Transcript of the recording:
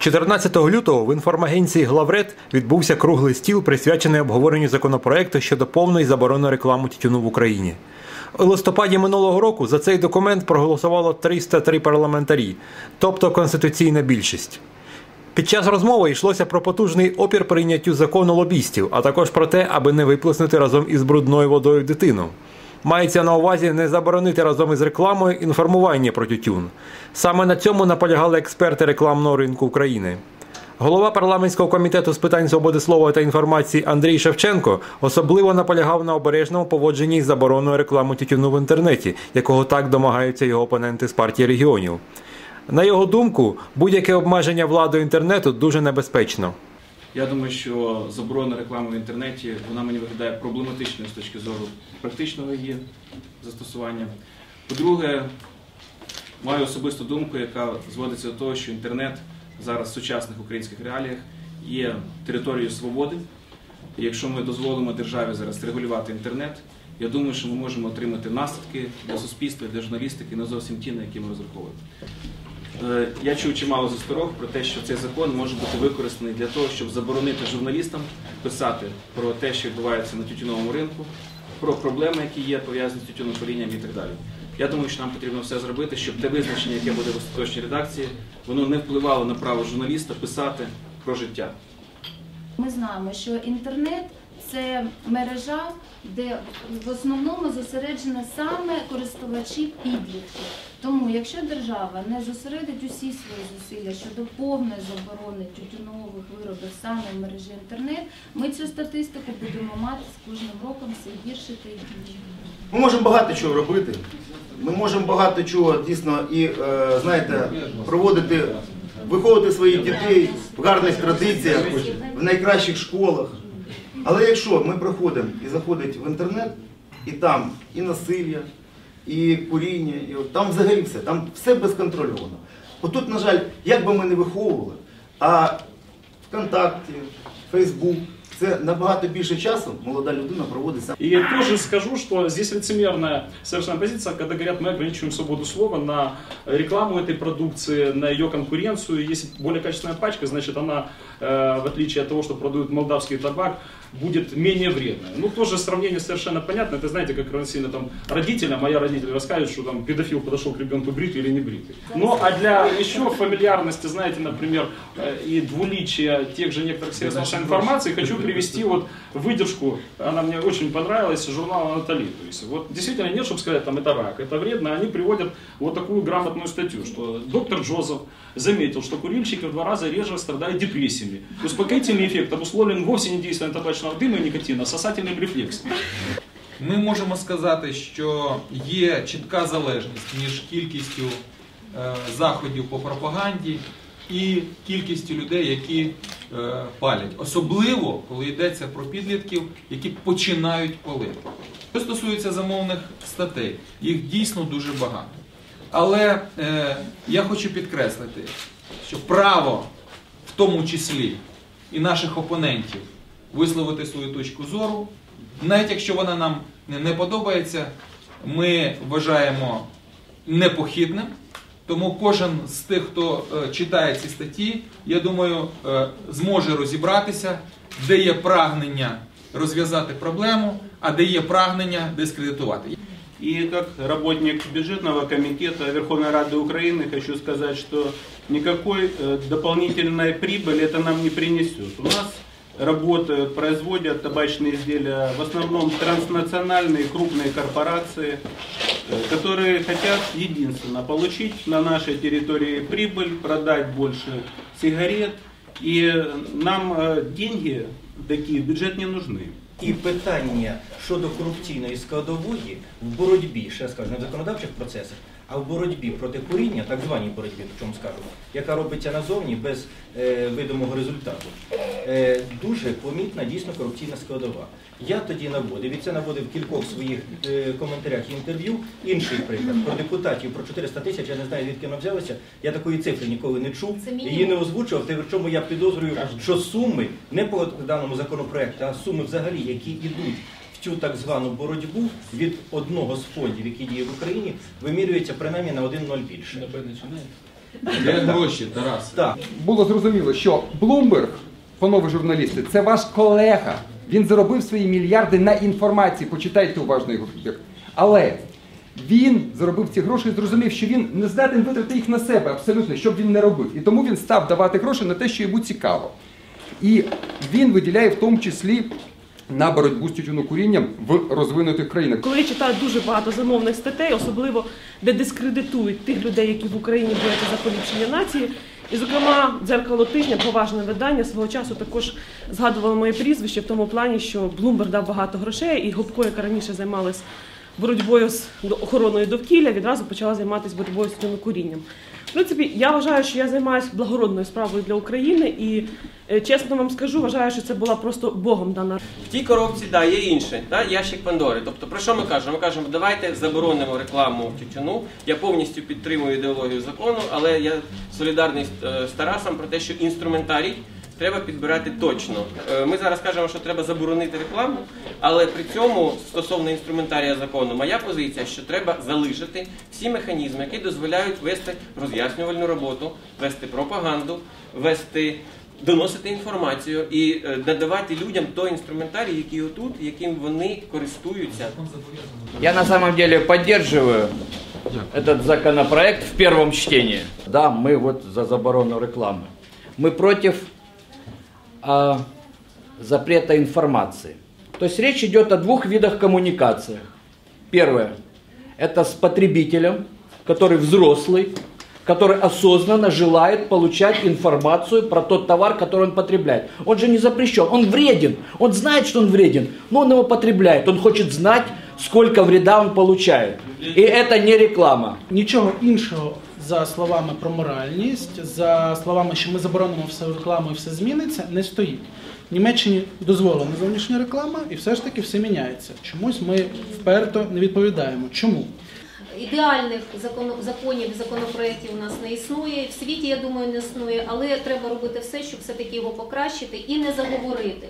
14 лютого в інформагенції Главред відбувся круглий стіл, присвячений обговоренню законопроекту щодо повної заборони реклами тютюну в Україні. У листопаді минулого року за цей документ проголосувало 303 парламентарі, тобто конституційна більшість. Під час розмови йшлося про потужний опір прийняттю закону лобістів, а також про те, аби не виплеснути разом із брудною водою дитину. Мається на увазі не заборонити разом із рекламою інформування про тютюн. Саме на цьому наполягали експерти рекламного ринку України. Голова парламентського комітету з питань свободи слова та інформації Андрій Шевченко особливо наполягав на обережному поводженні з забороною реклами тютюну в інтернеті, якого так домагаються його опоненти з партії регіонів. На його думку, будь-яке обмеження владою інтернету дуже небезпечно. Я думаю, що заборона реклами в інтернеті вона мені виглядає проблематичною з точки зору практичного її застосування. По-друге, маю особисту думку, яка зводиться до того, що інтернет зараз в сучасних українських реаліях є територією свободи. І якщо ми дозволимо державі зараз регулювати інтернет, я думаю, що ми можемо отримати наслідки для суспільства, для журналістики не зовсім ті, на які ми розраховуємо. Е, Я чув чимало засторог про те, що цей закон може бути використаний для того, щоб заборонити журналістам писати про те, що відбувається на тютюновому ринку, про проблеми, які є пов'язані з тютюнопалінням і так далі. Я думаю, що нам потрібно все зробити, щоб те визначення, яке буде в остаточній редакції, воно не впливало на право журналіста писати про життя. Ми знаємо, що інтернет це мережа, де в основному зосереджено саме користувачі підлітки. Тому, якщо держава не зосередить усі свої зусилля щодо повної заборони тютюнових виробів саме в мережі інтернет, ми цю статистику будемо мати з кожним роком все гірше та гірше. Ми можемо багато чого робити. Ми можемо багато чого дійсно і е, знаєте, проводити, виховувати своїх дітей в гарних традиціях, в найкращих школах. Але якщо ми приходимо і заходить в інтернет, і там і насилля, і куріння, і от там взагалі все, там все безконтрольовано. Отут, на жаль, як би ми не виховували, а ВКонтакті, Фейсбук, це набагато більше часу молода людина проводить саме. И тоже скажу, что здесь лицемерная совершенно позиция, когда говорят, мы ограничиваем свободу слова на рекламу этой продукции, на ее конкуренцию. Если более качественная пачка, значит она, э, в отличие от того, что продают молдавский табак, будет менее вредная. Ну, тоже сравнение совершенно понятно. Это знаете, как равносильно там родителям, а я родитель расскажет, что там педофил подошел к ребенку бритый или не бритый. Ну, а для еще фамильярности, знаете, например, э, и двуличия тех же некоторых средств информации, хочу привести вот выдержку, она мне очень понравилась, журнала Натали. То есть, вот действительно нет, чтобы сказать, там это рак, это вредно, они приводят вот такую грамотную статью, что доктор Джозеф заметил, что курильщики в два раза реже страдают депрессиями. Успокоительный эффект обусловлен вовсе не действием табачного дыма и никотина, а сосательным рефлексом. Ми можемо сказати, що є чітка залежність між кількістю е, заходів по пропаганді і кількістю людей, які е, палять. Особливо, коли йдеться про підлітків, які починають палити. Що стосується замовних статей, їх дійсно дуже багато. Але е, я хочу підкреслити, що право, в тому числі і наших опонентів, висловити свою точку зору, навіть якщо вона нам не подобається, ми вважаємо непохідним. Тому кожен з тих, хто е, читає ці статті, я думаю, е, зможе розібратися, де є прагнення розв'язати проблему, а де є прагнення дискредитувати. И как работник бюджетного комитета Верховной Рады Украины хочу сказать, что никакой э, дополнительной прибыли это нам не принесет. У нас работают, производят табачные изделия в основном транснациональные крупные корпорации, э, которые хотят единственно получить на нашей территории прибыль, продать больше сигарет. И нам э, деньги такие в бюджет не нужны. І питання щодо корупційної складової в боротьбі, ще скажу, не в законодавчих процесах, а в боротьбі проти куріння, так званій боротьбі, причому скажу, яка робиться назовні без е, видимого результату, е, дуже помітна дійсно корупційна складова. Я тоді наводив, і це наводив в кількох своїх е, коментарях і інтерв'ю. Інший приклад про депутатів про 400 тисяч, я не знаю, звідки вона взялася. Я такої цифри ніколи не чув. Її не озвучував, те, в чому я підозрюю, що суми не по даному законопроекту, а суми взагалі, які йдуть в цю так звану боротьбу від одного з фондів, який діє в Україні, вимірюється принаймні на 1-0 більше. Де гроші, Тарас? Так. було зрозуміло, що Блумберг, панове журналісти, це ваш колега. Він заробив свої мільярди на інформації. Почитайте уважно його текст. Але він заробив ці гроші і зрозумів, що він не здатен витратити їх на себе абсолютно, щоб він не робив. І тому він став давати гроші на те, що йому цікаво. І він виділяє в тому числі на боротьбу з тютюнокурінням в розвинутих країнах. Коли я читаю дуже багато замовних статей, особливо де дискредитують тих людей, які в Україні борються за поліпшення нації. І, зокрема, дзеркало тижня, поважне видання свого часу також згадувало моє прізвище в тому плані, що Блумберг дав багато грошей, і Гопко, яка раніше займалась боротьбою з охороною довкілля, відразу почала займатися боротьбою з цим курінням. В принципі, я вважаю, що я займаюся благородною справою для України, і е, чесно вам скажу, вважаю, що це була просто Богом дана В тій коробці да, є інше, да, ящик Пандори. Тобто, про що ми кажемо? Ми кажемо, давайте заборонимо рекламу тютюну. Я повністю підтримую ідеологію закону, але я солідарний е, з Тарасом про те, що інструментарій треба підбирати точно. Е, Ми зараз кажемо, що треба заборонити рекламу, але при цьому стосовно інструментарія закону, моя позиція, що треба залишити всі механізми, які дозволяють вести роз'яснювальну роботу, вести пропаганду, вести доносити інформацію і е, надавати людям той інструментарій, який отут, яким вони користуються. Я на самом деле поддерживаю этот законопроект в первом чтении. Да, мы вот за заборону рекламы. Мы против а, запрета информации. То есть речь идет о двух видах коммуникациях. Первое – это с потребителем, который взрослый, который осознанно желает получать информацию про тот товар, который он потребляет. Он же не запрещен, он вреден, он знает, что он вреден, но он его потребляет, он хочет знать, сколько вреда он получает. И это не реклама. Нічого іншого за словами про моральність, за словами, що ми заборонимо все рекламу і все зміниться, не стоїть. В Німеччині дозволена зовнішня реклама, і все ж таки все міняється. Чомусь ми вперто не відповідаємо. Чому? Ідеальних законів, законопроєктів у нас не існує. В світі, я думаю, не існує, але треба робити все, щоб все-таки його покращити і не заговорити.